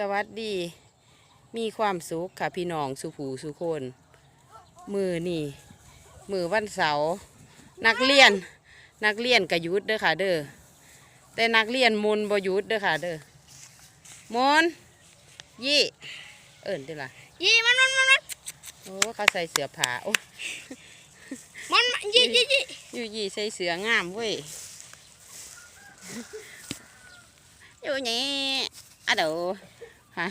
สวัสดี มีความสุขค่ะพี่น้องสุผูสุคน มือนี่ มือวันเสาร์นักเรียน นักเรียนกหยุดเด้อค่ะ เด้อแต่นักเรียนมนต์บหยุดเด้อค่ะ เด้อมนต์ยี่ เอิ่นเด้อล่ะยี่มันมันมันมันโอ้เขาใส่เสื้อผ้าโอ้มันมันยี่ยี่ยี่อยู่ยี่ใส่เสื้องามเว้ยอยู่นี่อะเดี๋ยว ฮะ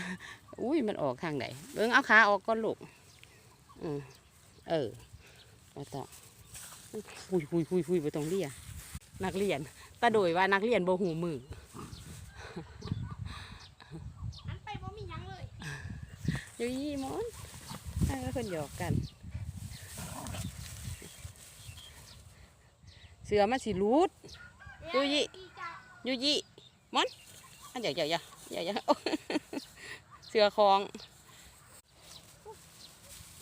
อุ้ยมันออกทางไหนเบิ่งเอาขาออกก่อนลูกอืมเออมาต่อหุยหุยหุยหุยไปตรงเรียนนักเรียนตาโดยว่านักเรียนโบหูมืออันไปบ่มีหยังเลยอยู่ยี่หมอนเออคนหยอกกัน เสือมันสิรูดดูยี่อยู่ยี่หมอนอันใหญ่ใหญ่ใหญ่ใหญ่ใหญ่โอ้เสือคลอง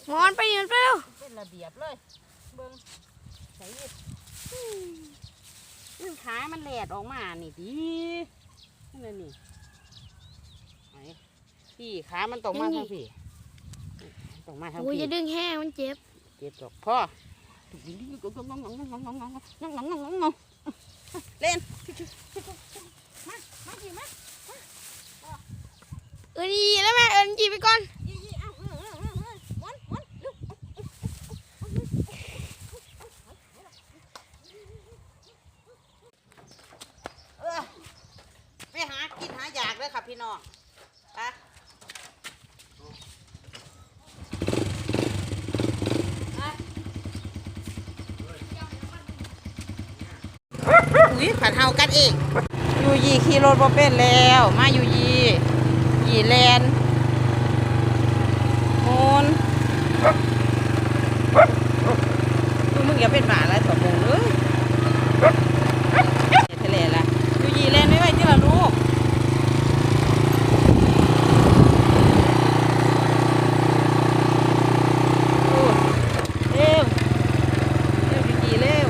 มอนไปยืนไปเร็วเป็นระเบียบเลยเบิ้งใส่ยิบนี่ขามันแหลดออกมานี่ดีนั่นนี่ไหนพี่ขามันตกมาทางพี่ตกมาทางโอ้ยพี่จะดึงแห้งมันเจ็บเก็บดอกพ่อเล่นมามาสิมา เอินยีแล้วแม่เอินยีไปก่อนยี่ยี่เอาเอาเอาเอาเอาม้วนม้วนลูกเออไปหากินหาอยากเลยค่ะพี่น้องไปอุ้ยผัดเฮากันเอง อยู่ยีขี่รถบ่เป็นแล้ว มาอยู่ยี ยีแลนด์โมนมึงอย่าเป็นหมาแล้วสองโมงเลยทะเลละอยู่ยีแลนไม่ไหวที่ละลูกโอ้เร็วเร็วอยู่ยีเร็ว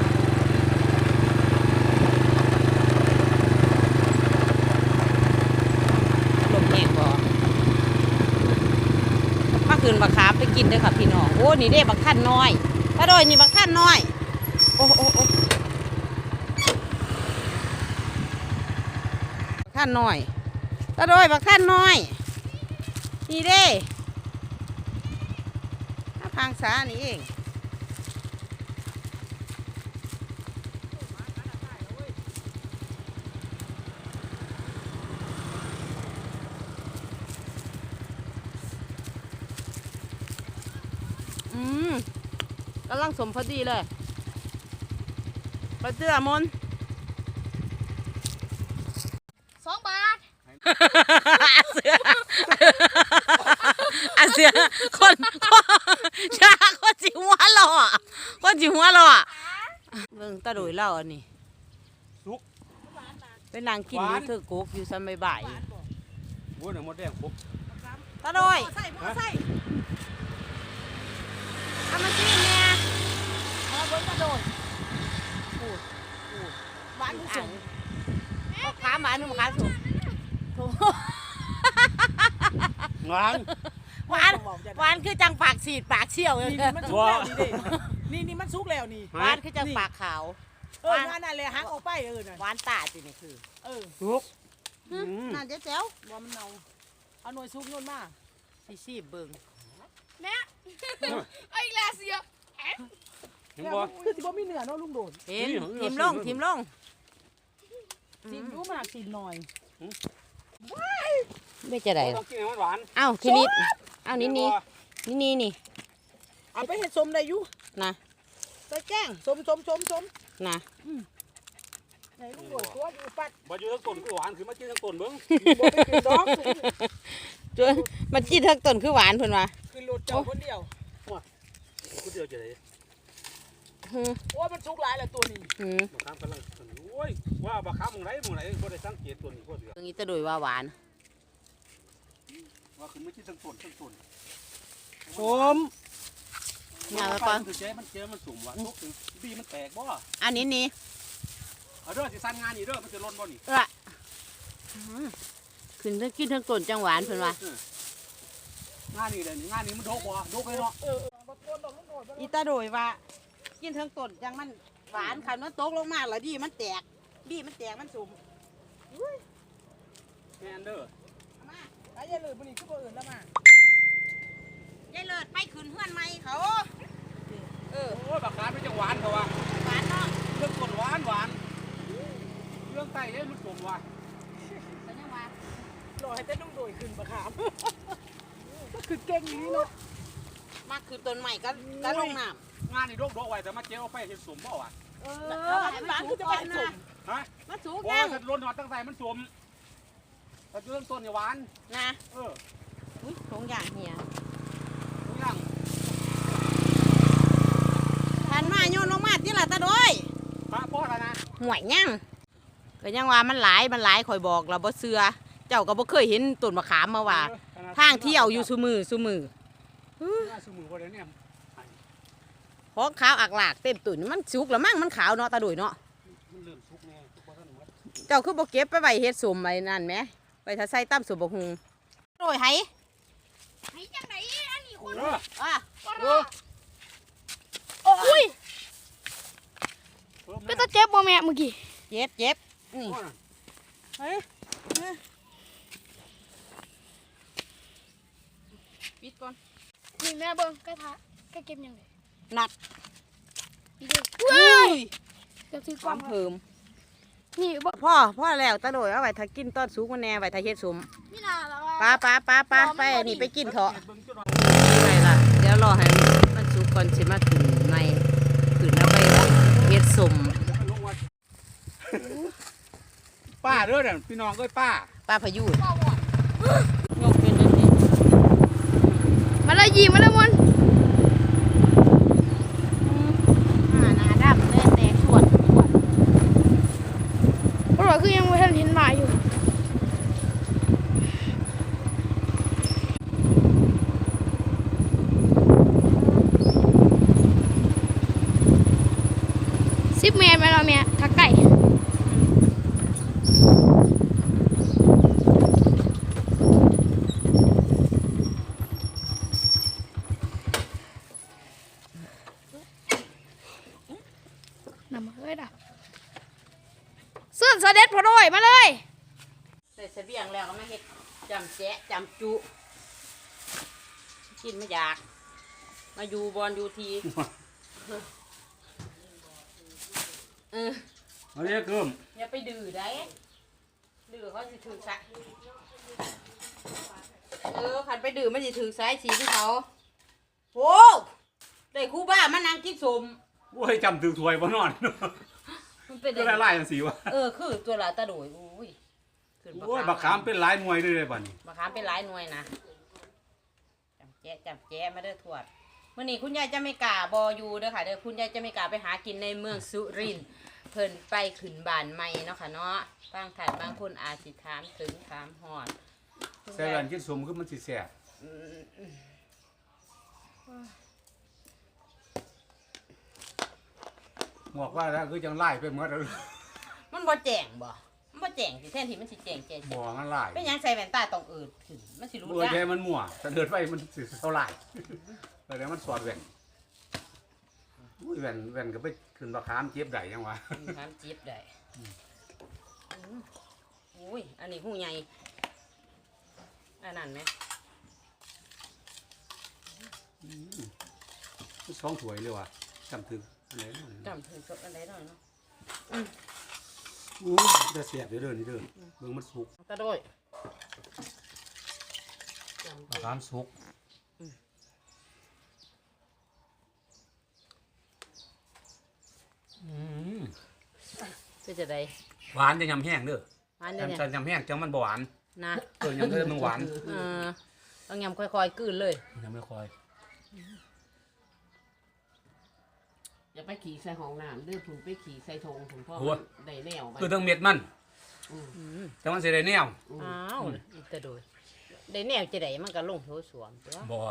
ลมแห้งบ่ มา คืนบักขามไปกินเด้อค่ะพี่น้องโอ้นี่เด้บักท่านน้อยถ้าโดยนี่บักท่านน้อยโอ้โอ้โอ้บักท่านน้อยถ้าโดยบักท่านน้อย นี่เด้ถ้าพังสานี่เอง อืมกำลัง สมพอดีเลยไปเตื้อมนสองบาทเสืออาเสือคนคนชาคนจิหัวหล่อคนจิหัวหล่อเบิ่งตาโดยเล่าอันนี้สุกไปนั่งกินอยู่เธอโกกอยู่ซันบ่ายโอ้ยหนังมดแดงปุ๊บๆตาโดยใส่หม้อใส่เอามากินเนี่ยมาบนกระโดดพูดพูดหวานที่สุดเอาขาหมาหนุ่มขาสูงงานหวานหวานคือจังปากสีดปากเชี่ยวเลยนี่มันสุกแล้วนี่เด้นี่นี่มันสุกแล้วนี่หวานคือจังปากขาวเออนั่นน่ะเลยหักออกไปเออน่ะหวานตาจินี่คือ เออสุกอืมน่าจะแจ๋วบ่มันเนาเอาหน่วยสุกนู่นมาสิซีบเบิ่งแม่ไอ้แลเสีย เห็นแล้วบ่คือสิบ่มีเนื้อเนาะลุงโดนเห็นนี่เหรอทิมลงทิมลงสิรู้มากสิหน่อยไม่จะได้ต้องกินให้มันหวานเอ้าทีนี้เอ้านี่นี่นี่นี่นี่เอาไปเฮ็ดสมได้อยู่นะใส่แกงสมสมสมสมนะไหนลุงโดนตัวอยู่ปัดบ่อยู่ทั้งต้นคือหวานคือมากินทั้งต้นเบิ่งบ่ไปกินดอกจนมันกินทั้งต้นคือหวานเพิ่นว่าคือรถเจ้าคนเดียวกูเดียวจะได้หือ โอ้ยมันสุกหลายแล้วตัวนี้หือบักขามกำลังโอ้ยว่าบักขามหมองไหนหมองไหนบ่ได้สังเกตตัวนี้ก็เดือตรงนี้จะโดยว่าหวานว่าคือไม่กินทั้งต้นทั้งต้นสมงาไปก่อนคือเจ๊มันเจ๊มันสุ่มว่ะทุกถึงบีมันแตกบ่อันนี้นี่เอาเด้อสิสั่นงานนี่เด้อมันจะล้นบ่นี่เอ้อขึ้นทั้งกินทั้งต้นจังหวานเพิ่นว่างานนี้เลยนี่งานนี้มันโดกบ่โดกเลยเนาะอีตาโดยว่า กินทั้งต้นจังมันหวานคันมันตกลงมาแล้วดีมันแตกดีมันแตกมันสุ่มแมนเด้อเอามาไอ้ยายเลยมันนี่คือบ่อื่นแล้วมายายเลิศไปขึ้นเฮือนใหม่เขา เออ โอ้ยบักขามมันจะหวานเขาว่าหวานเนาะเรื่องต้นหวานหวานเรื่องไตเนี่ยมันสมว่ะแต่ยังว่ารอให้แต่นุ่งโดยขึ้นบะขามก็คือเก่งอยู่นี่เนาะ มาขึ้นต้นใหม่ก็ก็ลงน้ งานนี่โดกโดกไว้แต่มาเจ๊เอาไปเห็นสมบ่วะเออมันหวานคือจะไปสมฮะำมาสูงโอ้ยัยงถ้าล้นหอดตั้งใจมันสมแต่เรื่องต้นเนี่ยหวาน นะเอออุ้ยทงอย่างเฮียทุกอย่างทันมาโยนลงมาที่ละตาโดยพระพ่อแล้วนะห่วยยังก็ยังว่ามันหลายมันหลายคอยบอกเราบ่เสือเจ้าก็บ่เคยเห็นต้นมะขามมาว่าทางเที่ยวอยู่ซุมือซุมือน่าสมือบ่ได้เนี่ย ของขาวอักหลากเต็มตุ่นมันสุกแล้วมั่งมันขาวเนาะตาดุยเนาะมันเริ่มสุกแน่ทุกคนท่านหมดเจ้าคือบ่เก็บไปไว้เฮ็ดสมไว้นั่นแหมไปถ้าใส่ตั้มสุบกหุงโดยไหไอ้จังไหนอันนี้คนเอออะก็รออุ้ยเพิ่มก็นะจะเจ็บบ่แม่เมื่อกี้เจ็บเจ็บนี่โอ้ยเฮ้ยปิดก่อนนี่แม่เบิ่งกระทะก็เก็บยังไงห นักนี่เด้ออุ้ยจะซื้อกคล้อวางมเพิ่มนี่บ่พ่อพ่อแล้วตาโดยเอาไว้ถ้ากินตอนสุกมันแน่ไว้ถ้าเฮ็ดสมนี่น่าแล้วว่าป้าป้าป้าป้าไปนี่ไปกินเถอะเบิ่งจุดหน่อยไปล่ะเดี๋ยวรอให้มันสุกก่อนสิมาขึ้นใหม่ขึ้นแล้วไปเฮ็ดสมลงมาป้าเด้อเนี่ยพี่น้องเอ้ยป้าป้าพายุนพ่อบ่ยกเป็นจังซี่มาเลยยีมาเลยมน อ่าหน้าดำเลยแตกสวดสวด เพราะว่าคือยังไม่ทันเห็นหมาอยู่สิบเมตรไหมเราะแม่ทักไก่ นำมาเลยดับเสื้อเสด็จพอโดยมาเลยใส่เสบียงแล้วก็มาเฮ็ดจำแจะจำจุกินไม่อยาก มาอยู่บอลอยู่ทีเออมาเรียกเกิมอย่าไปดื้อได้ดื้อเขาสิถือสายเออขันไปดื้อมันสิถือสายสีที่เขาโอ้ได้ครูบ้ามานั่งกินสม โอ้ยจำถือถวยบ่นอนมันเป็นก็ละลายจังสีวะเออคือตัวละตะโดยอุ้ยขึ้นโอ้ยบักขามเป็นหลายหน่วยเลยเลยบัดนี้มะขามเป็นหลายหน่วยนะจำแจะจำแจะมาเด้อทวดมื่อนี้คุณยายจะไม่กล้าบออยู่เด้อค่ะเด้อคุณยายจะไม่กล้าไปหากินในเมืองสุรินทร์เพิ่นไปขึ้นบ้านใหม่เนาะค่ะเนาะบางท่านบางคนอาจสิถามถึงถามหอดคุณใส่ยายกันกินสมคือมันสิแซ่บ อืมอืมบอกว่าแล้วคือจังไล่ไปหมดแล้วมันบ่แจ้งบ่มันบ่แจ้งสิแทนที่มันสิแจ้งแจ้งบ่มันไล่เป็นหยังใส่แว่นตาต้องเอิดขึ้นมันสิรู้เบื่อจ้ะแท้มันมั่วแต่เดินไปมันสิเท่าไหร่แต่แล้วมันสอดแว่นอุ้ยแว่นแว่นก็ไปขึ้นบักขามเจ็บได้ยังวะถามจีบได้อืมอุ้ยอันนี้หูใหญ่อันนั้นไหมสองถ้วยเลยว่ะจำถึง อันไหนเนาะจำถึงสดอันใดหน่อยเนาะอู้จะเสียบเดี๋ยวเดินนี่เดินเบิ่งมันสุกกระโดดจำบักขามสุกอืมเป็นจะได้หวานจะยำแห้งเด้อหวานเดี๋ยวจำนี้จะยำแห้งจังมันบ่หวานนะเออยำเด้อมันหวานเออต้องยำค่อยๆกลืนเลยยังไม่ค่อย อย่าไปขี่ใส่ห้องน้ำเด้อผมไปขี่ใส่ธงผมพ่อได้แนวไปคือทั้งเม็ดมันอืมแต่มันสิได้แนวอ้าวอีกกระโดดได้แนวจะได้มันก็ลงโถสวมตัวบ่อ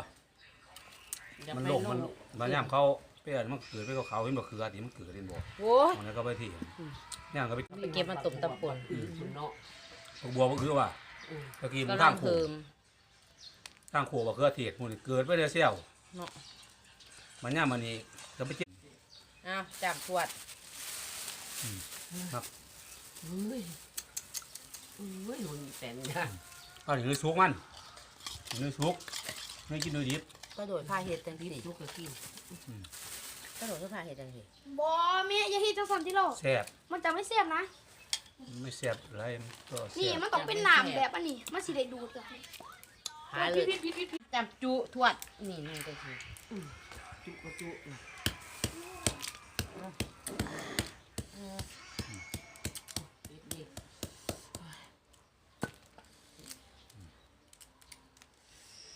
ย่ามันไปลงลมันงบางยามเขาเปรี้ยนมันเกิดไปกับเขาเห็นบ่เขือที่มันเกิดเห็นบ่โอ้มันก็ไปที่เนี่ยก็ไปไปเก็บมันตุ่มตำปนคุณเนาะบัวบ่คือว่าอืมตะกี้มันกำลัทางงโขเพิ่มทางโขบักเขือเทศหมูนี่เกิดไปได้เซี่ยวเนาะมันย่ามันนี่ก็ไปกิน อ้าวจับขวดครับเฮ้ยเฮ้ยหุ่นแต่งงานเอาอย่างนี้สุกมันอย่างนี้สุกไม่กินด้วยดิบก็โดดผ้าเห็ดจังรีบสิลุกก็กินก็โดดผ้าเห็ดจังสิบอเมียอย่าที่จังสันที่โลกแซ่บมันจะไม่เสียบนะ ไม่แซ่บอะไรมันก็นี่แซ่บมันต้องเป็นหนามแบบอันนี้มันสิได้ดูดจ้ะหาเลยจับจุทวดนี่นี่จังสิจุกก็จุกนะเด็ดเด็ด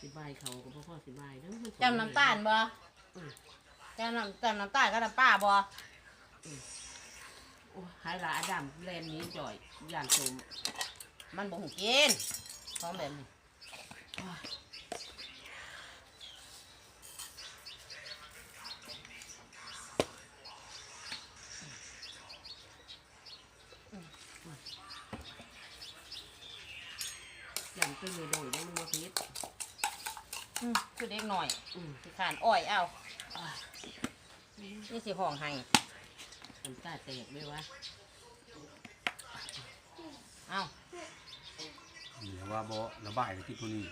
สิบายเขาก็บ่พอสิบายเด้อมันจำน้ำตาลบ่จำน้ำจำน้ำตาลก็น้ำป้าบ่โอ้ยหายหลาอดำแลนหนี้จ่อยย่านสมมันบ่หูกินของแบบนี้ ย่านไปเลยโดยยังมันบ่พิษอืมคือเด็กหน่อยอืมสิขานอ้อยเอานี่สิห้องให้น้ำตาแตกเลยวะเอ้านี่ว่าบ่ระบายเลยที่ตัวนี้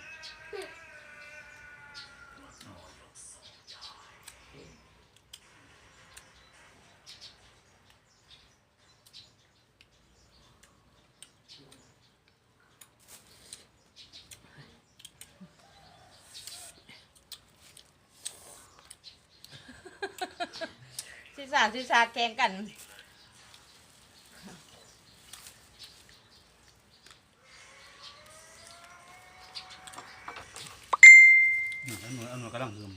สิสานสิสาแข่งกันนี่อันนู้นอันนู้นกำลังหืม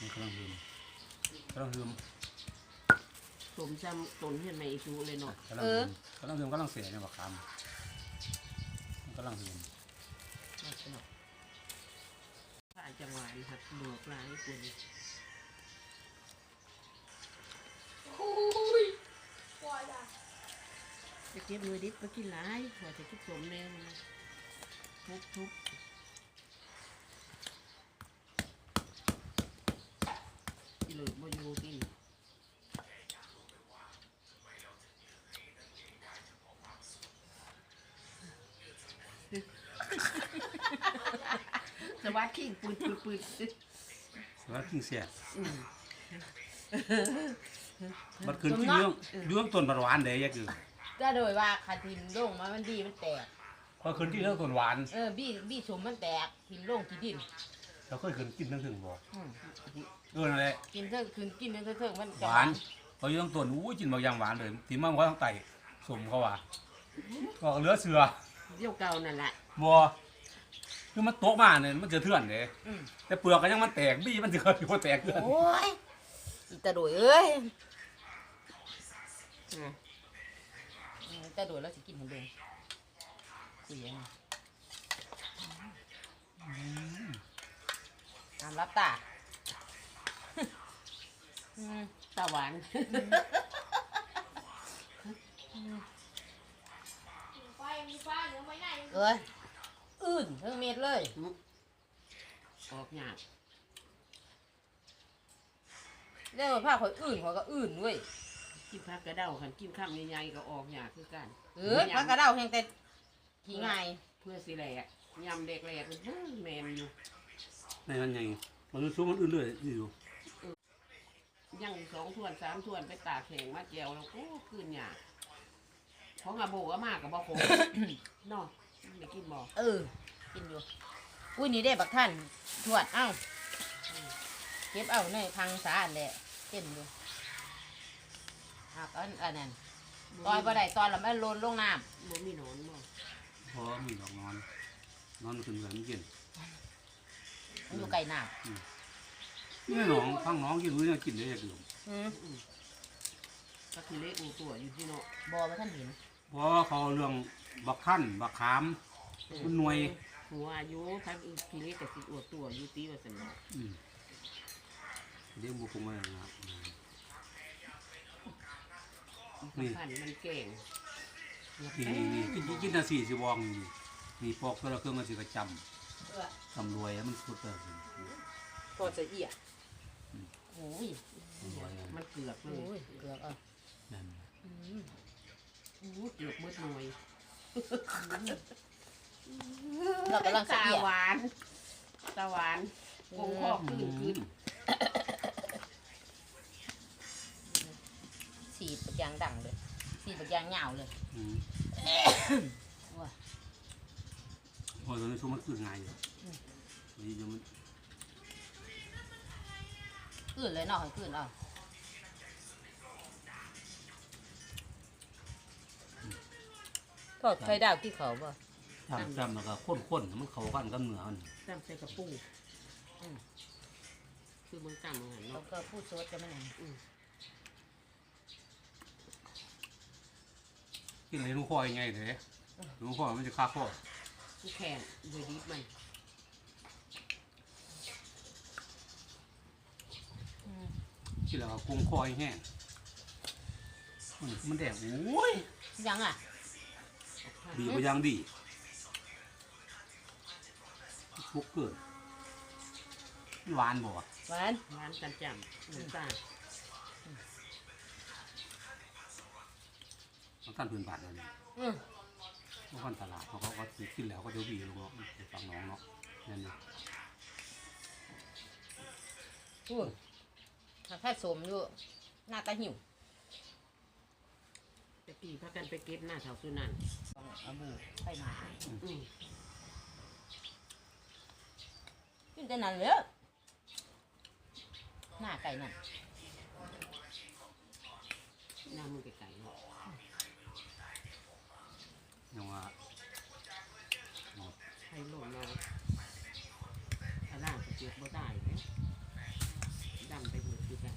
มันกำลังหืมกำลังหืมสมจำตนเห็นไหมอีจูเลยเนาะกำลังหืมกำลังหืมกำลังเสียเนี่ยบักคำมันกำลังหืมถ้าจังหวะนี้ครับหมวกลายคน ยปล่อยจ้ะจะเก็บมือดิบก็กินหลายว่าจะคิดสมแนวมันทุบทุบอีเหลือบ่อยู่กินสวัสดีปืนปืนปืนแล้วกิ้งเสีย มบัดคืนที่เรื่องเรื่องต้นบัดหวานเด้ยะคือก็โดยว่าคาทิมลงมามันดีมันแตกพอคืนที่เรื่องต้นหวานเออบี้บี้สมมันแตกทิมลงที่ดินเราเคยคืนกินทั้งถึงบ่อืมเออนั่นแหละกินเถิงคืนกินเถิงเถิงมันหจะวานพออยู่ต้องต้นอู้ยกินบางอย่างหวานเลยที่มันว่าต้องไต่สมเขาว่าก็เหลือเสือเดี่ยวเก่านั่นแหละบัวคือมันโตกมาเนี่ยมันเจอเถื่อนเลยอืมแต่เปลือกก็ยังมันแตกบี้มันจะเกิดอยู่แตกเลยโอ้ย อีตาโดยเอ้ยอืมอืมตาโดยแล้วสิกินเหมือนเดิมเสียงตามรับตาอืมตาหวานไฟมีไฟเหลือไว้ไหนเอ้ย อื่นเทั้งเม็ดเลย ออกหยาบ เรียกว่าผ้าข่อยอื่นข่อยก็อื่นเว้ยกินพักกระเด้าขันกินข้ามใหญ่ๆก็ออกหยาบคือกัน เออพักกระเด้าแห้งแต่ขี้ง่ายเพื่อสิแหลกยำเด็กแหลกมันเฮ้ยแมนอยู่ในมันไงมันรู้สึกมันอื่นเลยอยู่ ยังสองถ้วนสามถ้วนไปตากแข็งมาเจียวแล้วโอ้คืนหยาบของอาโบก็มากกับบ่โคเนาะไม่กินบ่เออ กินอยู่อุ้ยนี่ได้บักท่านถวดเอ้าเก็บเอาในทางสาอันแหละ เก็บอยู่หักอันอันนั้นตอยบ่ได้ตอนละมันโลนลงน้บ่มีหนอนบ่พอมีดอกนอน นอนขึ้นเหมือนกินำมันอยู่ไกลน้นี่น้องฟังน้องกินรู้เนี่ยกินได้ยังอยู่ำอืมก็คือเละอูตัวอยู่ที่เนาะบอมาท่านเห็นเพราะเขาเรื่องบักขั้นบักขาม มันหน่วย หัวอายุพักอีกทีเล็กกับสิอวดตัวอยู่ตีว่าสนออืม เดี๋ยวบุกมานะครับ นี่พันมันเก่งนี่นี่นี่กินกินนาสีสิวองนี่นี่ปอกตัวละเครื่องมันสิกระจำตำรวยแล้วมันสุดเลยพอจะเอียโอ้ยมันเกือบเลโอ้ยยเกือบอะนั่นโอ้ยเกือบมืดหน่วยเรากำลังจะตาเอียหวานตาหวานกงคอกขึ้นขึ้น สีบักยางดังเลยสีบักยางยาวเลยอืมว้าพอตอนนี้ช่วงมันขึ้นไงอยู่นี่เดี๋ยวมันขึ้นเลยเนาะให้ขึ้นเอาทอดไข่ดาวที่เขาบ่จำจำแล้วก็ข้นๆมันเข้ากันกับเนื้อมันจำใส่กระปุกคือมึงจำมึงหันแล้วเนาะก็พูดโซดจะไม่ไหน กินอะไรลูกคอยังไงเถอะลูกคอมันจะคาคอกูแข่งโดยดิบมันกินแล้วก็กุ้งคอแห้งมันมันแดงโอ้ยยังอะดีกว่ายังดีฟุกเกินหวานบ่วะหวานร้านกันจำน้ำตาลมั นกันพื้นบาทเลยนี่อืมเพราะคนตลาดเขาก็ว่าซื้อกินแล้วก็จะวีลงเนาะไปฟังน้องเนาะนั่นนี่พูดถ้าแค่สมอยู่หน้าตาหิวตะกี้พากันไปเก็บหน้าเถาสุนันต้องเอาบูไปมาอืมขึ้นแต่นั้นเลยหน้าไก่นั่นหน้ามือไก่ๆเนาะ ยังว่าใครหล่นเราถ้าล่างก็เจ็บบ่ได้เนี่ยดำไปหมดคือกัน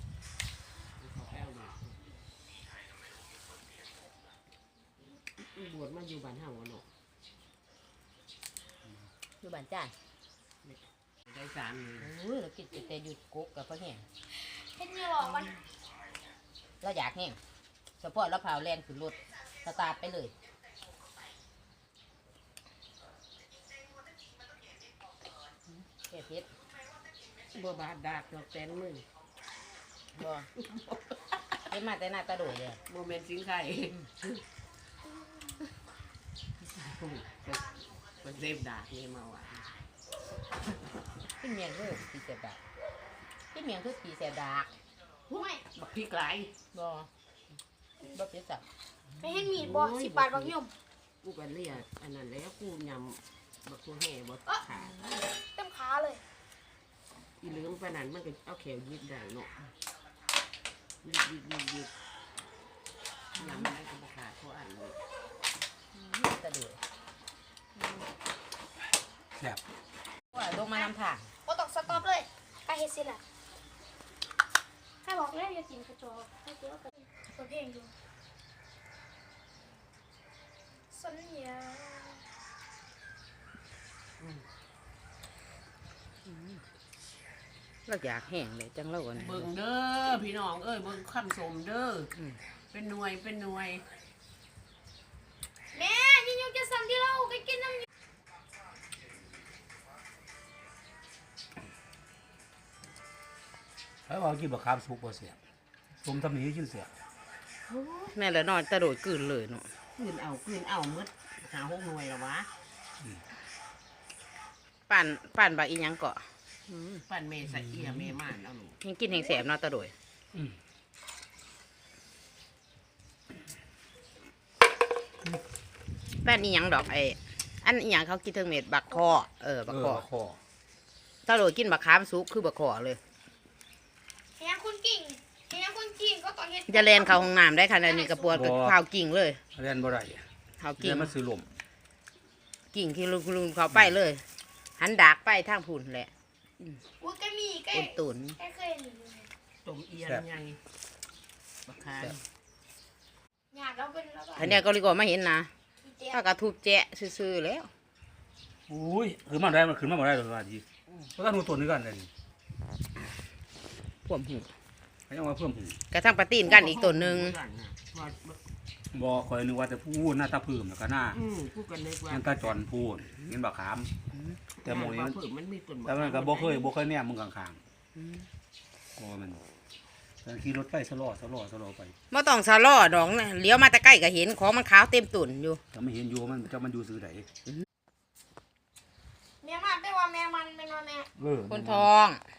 แล้วเขาแป้วเลยบวชมาอยู่บ้านเฮาอะเนาะอยู่บ้านจ้านได้สามเลยโอ้ยเรากินแต่แต่หยุดกุ๊กกับพ่อแห้งเฮ็ดเนี่ยหรอมันเราอยากแห้งเฉพาะเราเผาแลนขึ้นรถสตาร์ทไปเลย เผ็ดเผ็ดบ่บาดดากดอกแตนมือบ่เผ็ดมาแต่หน้าตาโดดเลยโมเมนต์สิงไข่เป็นเซฟดากนี่มาว่ะขึ้นเมียงคือสีแสบดากขึ้นเมียงคือสีแสบดากไม่บักพริกไหลายบ่บ่เผ็ดสับไม่เห็นมีดบ่สิบบาทบางยมกูก็เรียกอันนั้นแล้วกูยำบักตัวแห่บักขาเต็มขาเลยอีเหลืองปานนั้นมันก็เอาแขวยิบได้เนาะยิบยิบยิบยิบยำได้ก็บักขาดเพราะอันนี้ตาโดดแซ่บว่าลงมานำทางบ่ต้องสต็อปเลยใกล้เฮ็ดเสร็จแล้วให้บอกแล้วอย่ากินกระจอกให้เกี่ยวกับเปิดเพลงอยู่สัญญา เราอยากแห้งเลยจังเราก่อนเบิ่งเด้อพี่น้องเอ้ยเบิ่งคำสมเด้ออม เป็นหน่วยเป็นหน่วย แม่ยิ่งยงจะสั่งที่เราไปกินน้ำแล้วว่ากินบะขามสุกบ่เสียสมทำนี้กินเสียแม่ละนอนตาโดดกลืนเลยเนาะคืนเอาคืนเอามืดหาหกหน่วยแล้ววะปั่นปั่นบาอีหยังเกาะ ปั่นเมใส่เอียเมม่านเอาหนูยังกินแห้งแสบเนาะตาโดดอืมแป้นอีหยังดอกไอ้อันอีหยังเขากินเทิงเม็ดบักคอเออบักคอเคอตาโดดกินบักขามสุกคือบักคอเลยเฮียคุณกิ่งเฮียคุณกิ่งก็ต้องเฮ็ดจะแลนเข้าห้องน้ำได้ขนาดนี้กระปวดกับข้าวกิ่งเลยเรียนบ่ได้ข้าวเรีกิ่ยงนมันซื้อลมกิ่งที่ลุงลุงเขาไปเลย หันดากไปทางพุ่นแหละ อุ้ยแกมีแกตุนตุนแกเคยเห็นอยู่เลยต้มเอียนไงบักคานอยากเราเป็นแล้วก็อันเนี้ยก็เลยก็มาเห็นนะอีเจ๊ถ้ากระทุบแจะซื่อๆแล้วอุ้ยคือมันได้มันขึ้นมาบ่ได้เลยว่าดีเพราะถ้าหนูตัวนี้กันเลยนี่พวมหูเขายังว่าเพิ่มหูกระทั่งปลาตีนกันอีกตัวหนึ่ง บ่คอยนึกว่าแต่พูดหน้าตาพื้มแล้วก็หน้าอืมพูดกันเลยว่ายังตาจอนพูดเห็นบักขาม แต่หมองนี้มันเพิ่มมันมีต้นแต่มันก็บ่เคยบ่เคยแนมมึงข้างๆโอ้มันแต่ขี่รถไปสลอสลอสลอไปบ่ต้องสะล้อดอกนะเลี้ยวมาแต่ใกล้ก็เห็นของมันขาวเต็มตุ่นอยู่ แต่ไม่เห็นอยู่มันเจะมันอยู่ซื้อไหนแม่มันได้ว่าแม่มันเป็นว่าแม่ เออ คนทองเ